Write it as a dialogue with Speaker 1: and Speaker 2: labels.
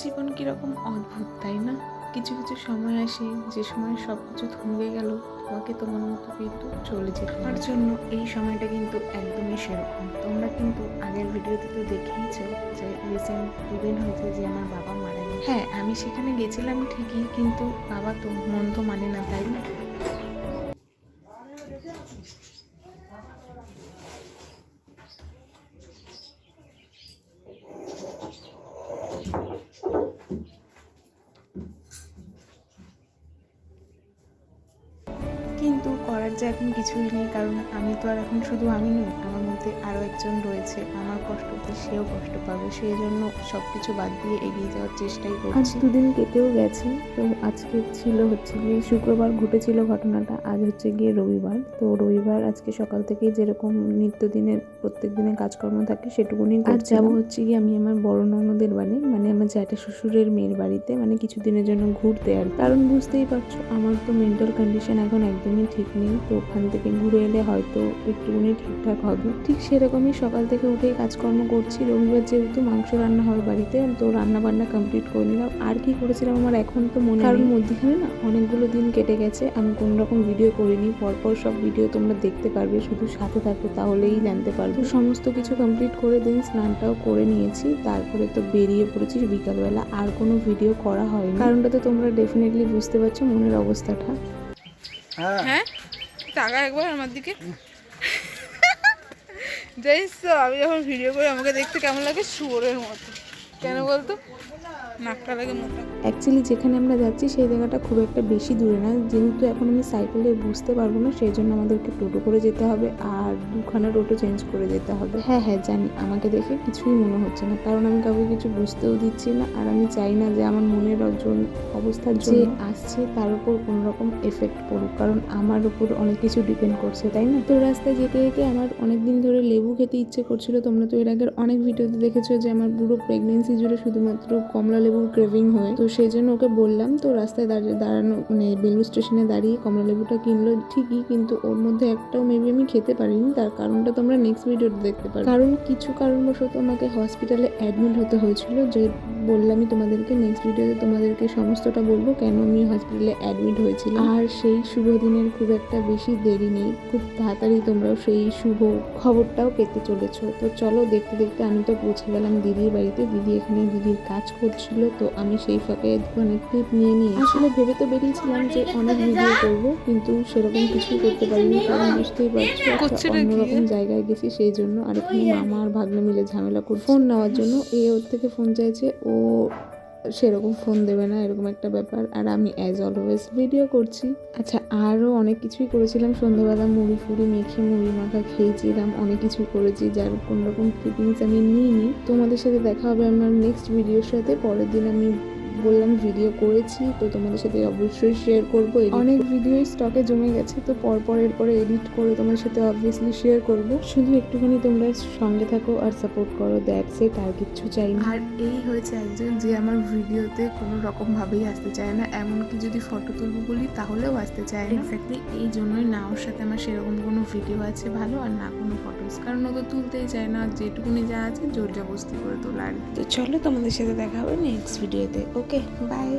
Speaker 1: জীবন কীরকম অদ্ভুত তাই না? কিছু কিছু সময় আসে যে সময় সব কিছু থমকে গেল তোমাকে তোমার মতো কিন্তু চলে যেত আমার জন্য এই সময়টা কিন্তু একদমই সেরকম তোমরা কিন্তু আগের ভিডিওতে তো দেখেইছো যে রিসেন্ট দুদিন হয়েছে যে আমার বাবা মারা গেছে। হ্যাঁ আমি সেখানে গেছিলাম ঠিকই কিন্তু বাবা তো মন তো মানে না তাই না কিন্তু করার যে এখন কিছুই নেই কারণ আমি তো আর এখন শুধু আমি নই আমার মধ্যে আরও একজন রয়েছে আমার কষ্টতে সেও কষ্ট পাবে সেই জন্য সব কিছু বাদ দিয়ে এগিয়ে যাওয়ার চেষ্টাই
Speaker 2: আজ
Speaker 1: করছি
Speaker 2: দুদিন কেটেও গেছে তো আজকে ছিল হচ্ছে গিয়ে শুক্রবার ঘটেছিল ঘটনাটা আজ হচ্ছে গিয়ে রবিবার তো রবিবার আজকে সকাল থেকে যেরকম নিত্যদিনের প্রত্যেক দিনের কাজকর্ম থাকে সেটুকুনি আজ যাব হচ্ছে গিয়ে আমি আমার বড় ননদের বাড়ি মানে আমার জ্যাঠা শ্বশুরের মেয়ের বাড়িতে মানে কিছুদিনের জন্য ঘুরতে আর কারণ বুঝতেই পারছ আমার তো মেন্টাল কন্ডিশন এখন একদমই ঠিক নেই। তো ওখান থেকে ঘুরে এলে হয়তো একটুখানি ঠিকঠাক হবে। ঠিক সেরকমই সকাল থেকে উঠেই কাজকর্ম করছি। রবিবার যেহেতু মাংস রান্না হয় বাড়িতে তো রান্না বান্না কমপ্লিট করে নিলাম। আর কি করেছিলাম আমার এখন তো মনে কারণ মধ্যখানে না অনেকগুলো দিন কেটে গেছে। আমি কোনো রকম ভিডিও করিনি। পরপর সব ভিডিও তোমরা দেখতে পারবে। শুধু সাথে থাকো তাহলেই জানতে পারবে। সমস্ত কিছু কমপ্লিট করে দিন স্নানটাও করে নিয়েছি। তারপরে তো বেরিয়ে পড়েছি বিকালবেলা। আর কোনো ভিডিও করা হয়নি। কারণটা তো তোমরা ডেফিনেটলি বুঝতে পারছ মনের অবস্থাটা।
Speaker 3: হ্যাঁ?
Speaker 4: টাকা একবার আমার দিকে। জানিস তো আমি যখন ভিডিও করি, আমাকে দেখতে কেমন লাগে? শুয়োরের মতো। কেন বলতো? নাকটা লাগে
Speaker 2: অ্যাকচুয়ালি যেখানে আমরা যাচ্ছি সেই জায়গাটা খুব একটা বেশি দূরে না। যেহেতু এখন আমি সাইকেলে বুঝতে পারব না সেই জন্য আমাদেরকে টোটো করে যেতে হবে আর দুখানা টোটো চেঞ্জ করে যেতে হবে। হ্যাঁ হ্যাঁ জানি। আমাকে দেখে কিছুই মনে হচ্ছে না কারণ আমি কাউকে কিছু বুঝতেও দিচ্ছি না আর আমি চাই না যে আমার মনের অর্জন অবস্থা যে আসছে তার উপর কোনো রকম এফেক্ট পড়ুক কারণ আমার উপর অনেক কিছু ডিপেন্ড করছে তাই না? তো রাস্তায় যেতে যেতে আমার অনেক দিন ধরে লেবু খেতে ইচ্ছে করছিল। তোমরা তো এর আগের অনেক ভিডিওতে দেখেছ যে আমার পুরো প্রেগনেন্সি জুড়ে শুধুমাত্র কমলা লেবুর ক্রেভিং হয়। তো সেই জন্য ওকে বললাম, তো রাস্তায় দাঁড়িয়ে, দাঁড়ানো মানে বেলু স্টেশনে দাঁড়িয়ে কমলালেবুটা কিনলো ঠিকই, কিন্তু ওর মধ্যে একটাও মেবি আমি খেতে পারিনি। তার কারণটা তোমরা নেক্সট ভিডিওতে দেখতে পারো। কারণ কিছু কারণবশত আমাকে হসপিটালে অ্যাডমিট হতে হয়েছিল যে বললামই তোমাদেরকে নেক্সট ভিডিওতে তোমাদেরকে সমস্তটা বলব কেন আমি হসপিটালে অ্যাডমিট হয়েছিলাম। আর সেই শুভ দিনের খুব একটা বেশি দেরি নেই। খুব তাড়াতাড়ি তোমরাও সেই শুভ খবরটাও পেতে চলেছো। তো চলো দেখতে দেখতে আমি তো পৌঁছে গেলাম দিদির বাড়িতে। দিদি এখানে দিদির কাজ করছিল। তো আমি সেই ফাঁকে দোকানে ক্লিপ নিয়ে নিয়ে আসলে ভেবে তো বেরিয়েছিলাম যে অনেক ভিডিও করব কিন্তু সেরকম কিছুই করতে পারিনি কারণ বুঝতেই পারছ? অন্যরকম জায়গায় গেছি সেই জন্য আর এখানে মামা আর ভাগ্নে মিলে ঝামেলা করে ফোন নেওয়ার জন্য এ ওর থেকে ফোন চাইছে ও সেরকম ফোন দেবে না, এরকম একটা ব্যাপার। আর আমি অ্যাজ অলওয়েজ ভিডিও করছি। আচ্ছা আরও অনেক কিছুই করেছিলাম। সন্ধ্যাবেলা মুড়ি ফুড়ি মেখে মুড়ি মাখা খেয়েছিলাম, অনেক কিছুই করেছি, যার কোনোরকম ফিটিংস আমি নিইনি। তোমাদের সাথে দেখা হবে আমার নেক্সট ভিডিওর সাথে। পরের দিন আমি বললাম ভিডিও করেছি তো তোমাদের সাথে অবশ্যই শেয়ার করব অনেক ভিডিও স্টকে জমে গেছে তো পরপর এরপরে এডিট করে তোমাদের সাথে অবভিয়াসলি শেয়ার করব। শুধু একটুখানি তোমরা সঙ্গে থাকো আর সাপোর্ট করো দ্যাটস ইট আর কিচ্ছু চাই না।
Speaker 1: আর এই হয়েছে একজন যে আমার ভিডিওতে কোনো রকম ভাবেই আসতে চায় না এমনকি যদি ফটো তুলবো বলি তাহলেও আসতে চায় না। এক্স্যাক্টলি এই জন্যই না ওর সাথে আমার সেরকম কোনো ভিডিও আছে ভালো আর না কোনো ফটোস কারণ ও তো তুলতেই চায় না যেটুকুনি যা আছে জোর জবস্তি করে তোলা আর তো চলো তোমাদের সাথে দেখা হবে নেক্সট ভিডিওতে ওকে বাই